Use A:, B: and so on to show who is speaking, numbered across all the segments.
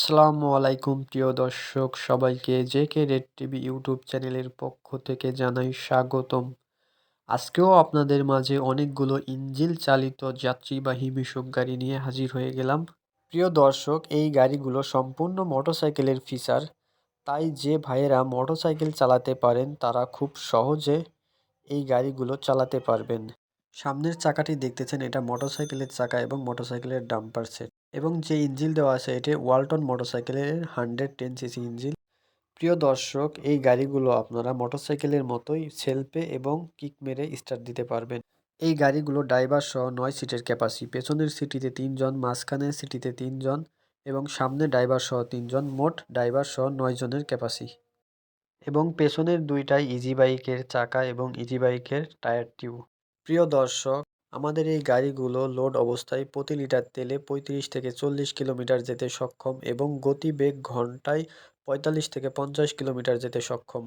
A: আসসালামু আলাইকুম, প্রিয় দর্শক। সবাইকে J K red TV YouTube চ্যানেলের পক্ষ থেকে জানাই স্বাগতম। আজকেও আপনাদের মাঝে অনেকগুলো ইঞ্জিল চালিত যাত্রীবাহী বিষক গাড়ি নিয়ে হাজির হয়ে গেলাম। প্রিয় দর্শক, এই গাড়িগুলো সম্পূর্ণ মোটরসাইকেলের ফিচার। তাই যে ভাইয়েরা মোটরসাইকেল চালাতে পারেন, তারা খুব সহজে এই গাড়িগুলো চালাতে পারবেন। সামনের চাকাটি দেখতেছেন, এটা মোটরসাইকেলের চাকা এবং মোটরসাইকেলের ডাম্পার সেট। এবং যে ইঞ্জিল দেওয়া আছে, এটি ওয়ালটন মোটরসাইকেলের হান্ড্রেড টেন সিসি ইঞ্জিল। প্রিয় দর্শক, এই গাড়িগুলো আপনারা মোটরসাইকেলের মতোই সেলফে এবং কিক মেরে স্টার্ট দিতে পারবেন। এই গাড়িগুলো ড্রাইভার সহ নয় সিটের ক্যাপাসি, পেছনের সিটিতে তিনজন মাঝখানের সিটিতে তিনজন এবং সামনে ড্রাইভার সহ তিনজন, মোট ড্রাইভার সহ নয় জনের ক্যাপাসি। এবং পেছনের দুইটাই ইজি বাইকের চাকা এবং ইজি বাইকের টায়ার টিউব প্রিয় দর্শক আমাদের এই গাড়িগুলো লোড অবস্থায় প্রতি লিটার তেলে পঁয়ত্রিশ থেকে চল্লিশ কিলোমিটার যেতে সক্ষম এবং গতিবেগ ঘন্টায় পঁয়তাল্লিশ থেকে পঞ্চাশ কিলোমিটার যেতে সক্ষম।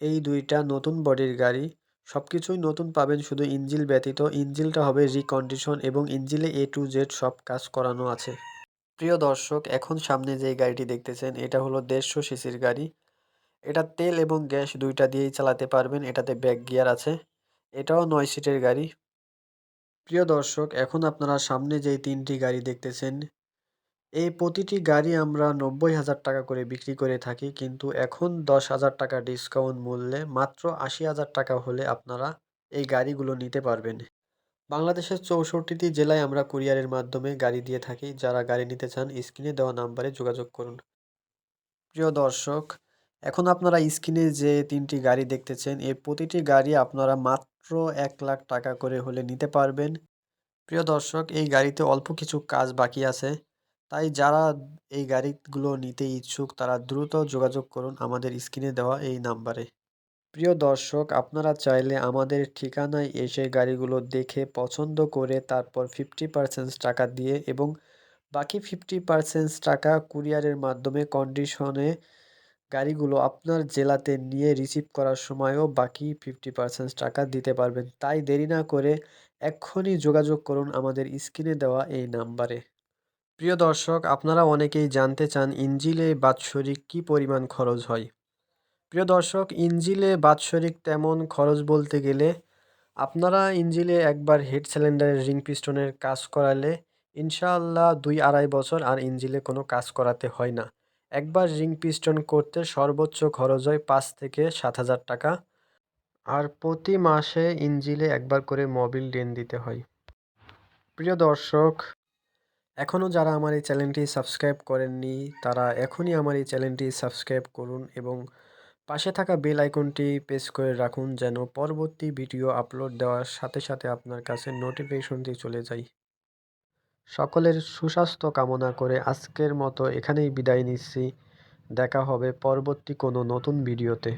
A: এই দুইটা নতুন বডির গাড়ি সব কিছুই নতুন পাবেন শুধু ইঞ্জিল ব্যতীত। ইঞ্জিলটা হবে রিকন্ডিশন এবং ইঞ্জিলে এ টু জেড সব কাজ করানো আছে। প্রিয় দর্শক, এখন সামনে যে গাড়িটি দেখতেছেন, এটা হলো দেড়শো সিসির গাড়ি। এটা তেল এবং গ্যাস দুইটা দিয়েই চালাতে পারবেন, এটাতে ব্যাক গিয়ার আছে। এটাও নয় সিটের গাড়ি। প্রিয় দর্শক, এখন আপনারা সামনে যেই তিনটি গাড়ি দেখতেছেন, এই প্রতিটি গাড়ি আমরা নব্বই হাজার টাকা করে বিক্রি করে থাকি। কিন্তু এখন দশ হাজার টাকা ডিসকাউন্ট মূল্যে মাত্র আশি হাজার টাকা হলে আপনারা এই গাড়িগুলো নিতে পারবেন। বাংলাদেশের চৌষট্টিটি জেলায় আমরা কুরিয়ারের মাধ্যমে গাড়ি দিয়ে থাকি। যারা গাড়ি নিতে চান, স্ক্রিনে দেওয়া নাম্বারে যোগাযোগ করুন। প্রিয় দর্শক, এখন আপনারা স্ক্রিনে যে তিনটি গাড়ি দেখতেছেন, এই প্রতিটি গাড়ি আপনারা মাত্র এক লাখ টাকা করে হলে নিতে পারবেন। প্রিয় দর্শক, এই গাড়িতে অল্প কিছু কাজ বাকি আছে। তাই যারা এই গাড়িগুলো নিতে ইচ্ছুক, তারা দ্রুত যোগাযোগ করুন আমাদের স্ক্রিনে দেওয়া এই নাম্বারে। প্রিয় দর্শক, আপনারা চাইলে আমাদের ঠিকানায় এসে গাড়িগুলো দেখে, পছন্দ করে তারপর ফিফটি পার্সেন্ট টাকা দিয়ে এবং বাকি ফিফটি পার্সেন্ট টাকা কুরিয়ারের মাধ্যমে কন্ডিশনে গাড়িগুলো আপনার জেলাতে নিয়ে রিসিভ করার সময়ও বাকি ফিফটি পার্সেন্ট টাকা দিতে পারবেন। তাই দেরি না করে এক্ষুনি যোগাযোগ করুন আমাদের স্ক্রিনে দেওয়া এই নাম্বারে। প্রিয় দর্শক, আপনারা অনেকেই জানতে চান ইঞ্জিলে বাৎসরিক কি পরিমাণ খরচ হয়। প্রিয় দর্শক, ইঞ্জিলে বাৎসরিক তেমন খরচ বলতে গেলে আপনারা ইঞ্জিলে একবার হেড সিলিন্ডারের রিং পিস্টনের কাজ করালে ইনশাআল্লাহ দুই আড়াই বছর আর ইঞ্জিলে কোনো কাজ করাতে হয় না। একবার রিং পিস্টন করতে সর্বোচ্চ খরচ হয় পাঁচ থেকে সাত হাজার টাকা। আর প্রতি মাসে ইঞ্জিলে একবার করে মোবিল ডেন দিতে হয়। প্রিয় দর্শক এখনও যারা আমার এই চ্যানেলটি সাবস্ক্রাইব করেননি, তারা এখনই আমার এই চ্যানেলটি সাবস্ক্রাইব করুন এবং পাশে থাকা বেল আইকনটি প্রেস করে রাখুন যেন পরবর্তী ভিডিও আপলোড দেওয়ার সাথে সাথে আপনার কাছে নোটিফিকেশনটি চলে যায় সকলের সুস্বাস্থ্য কামনা করে আজকের মতো এখানেই বিদায় নিচ্ছি। দেখা হবে পরবর্তী কোনো নতুন ভিডিওতে।